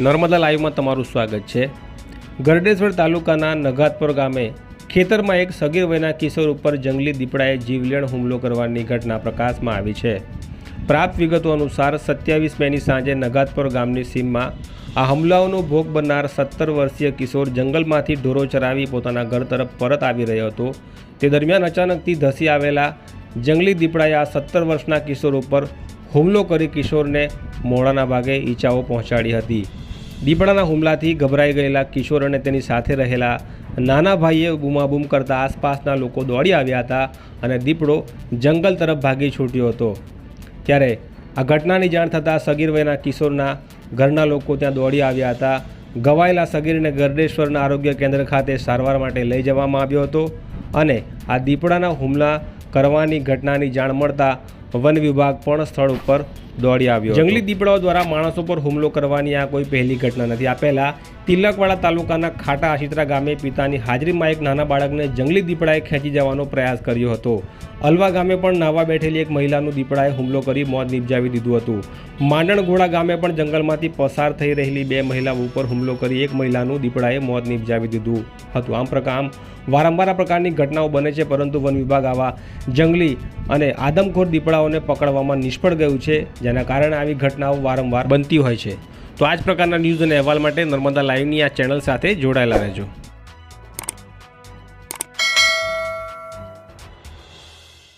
નર્મદા લાઈવમાં તમારું સ્વાગત છે. ગરડેશ્વર તાલુકાના નગાતપુર ગામે ખેતરમાં એક સગીર વયના કિશોર ઉપર જંગલી દીપડાએ જીવલેણ હુમલો કરવાની ઘટના પ્રકાશમાં આવી છે. પ્રાપ્ત વિગતો અનુસાર સત્યાવીસ મેની સાંજે નગાતપુર ગામની સીમમાં આ હુમલાઓનો ભોગ બનનાર સત્તર વર્ષીય કિશોર જંગલમાંથી ઢોરો ચરાવી પોતાના ઘર તરફ પરત આવી રહ્યો હતો. તે દરમિયાન અચાનકથી ધસી આવેલા જંગલી દીપડાએ આ સત્તર વર્ષના કિશોર ઉપર હુમલો કરી કિશોરને મોડાના ભાગે ઈજાઓ પહોંચાડી હતી. દીપડાના હુમલાથી ગભરાઈ ગયેલા કિશોર અને તેની સાથે રહેલા નાના ભાઈએ બૂમાબૂમ કરતા આસપાસના લોકો દોડી આવ્યા હતા અને દીપડો જંગલ તરફ ભાગી છૂટ્યો હતો. ત્યારે આ ઘટનાની જાણ થતાં સગીર વયના કિશોરના ઘરના લોકો ત્યાં દોડી આવ્યા હતા. ગવાયેલા સગીરને ગરડેશ્વરના આરોગ્ય કેન્દ્ર ખાતે સારવાર માટે લઈ જવામાં આવ્યો હતો અને આ દીપડાના હુમલા કરવાની ઘટનાની જાણ મળતા વન વિભાગ પણ સ્થળ ઉપર દોડી આવ્યો જંગલી દીપડાઓ દ્વારા માણસો પર હુમલો કરવાની આ કોઈ પહેલી ઘટના નથી. આ પહેલાં તિલકવાડા તાલુકાના ખાટા આશિત્રા ગામે પિતાની હાજરીમાં એક નાના બાળકને જંગલી દીપડાએ ખેંચી જવાનો પ્રયાસ કર્યો હતો. અલવા ગામે પણ નાવા બેઠેલી એક મહિલાનું દીપડાએ હુમલો કરી મોત નિપજાવી દીધું હતું. માંડણઘોડા ગામે પણ જંગલમાંથી પસાર થઈ રહેલી બે મહિલાઓ ઉપર હુમલો કરી એક મહિલાનું દીપડાએ મોત નિપજાવી દીધું હતું. આમ પ્રકાર આમ વારંવાર પ્રકારની ઘટનાઓ બને છે, પરંતુ વન વિભાગ આવા જંગલી અને આદમખોર દીપડાઓને પકડવામાં નિષ્ફળ ગયું છે. જેના કારણે આવી ઘટનાઓ વારંવાર બનતી હોય છે. તો આ જ પ્રકારના ન્યૂઝ અને અહેવાલ માટે નર્મદા લાઈવની આ ચેનલ સાથે જોડાયેલા રહેજો.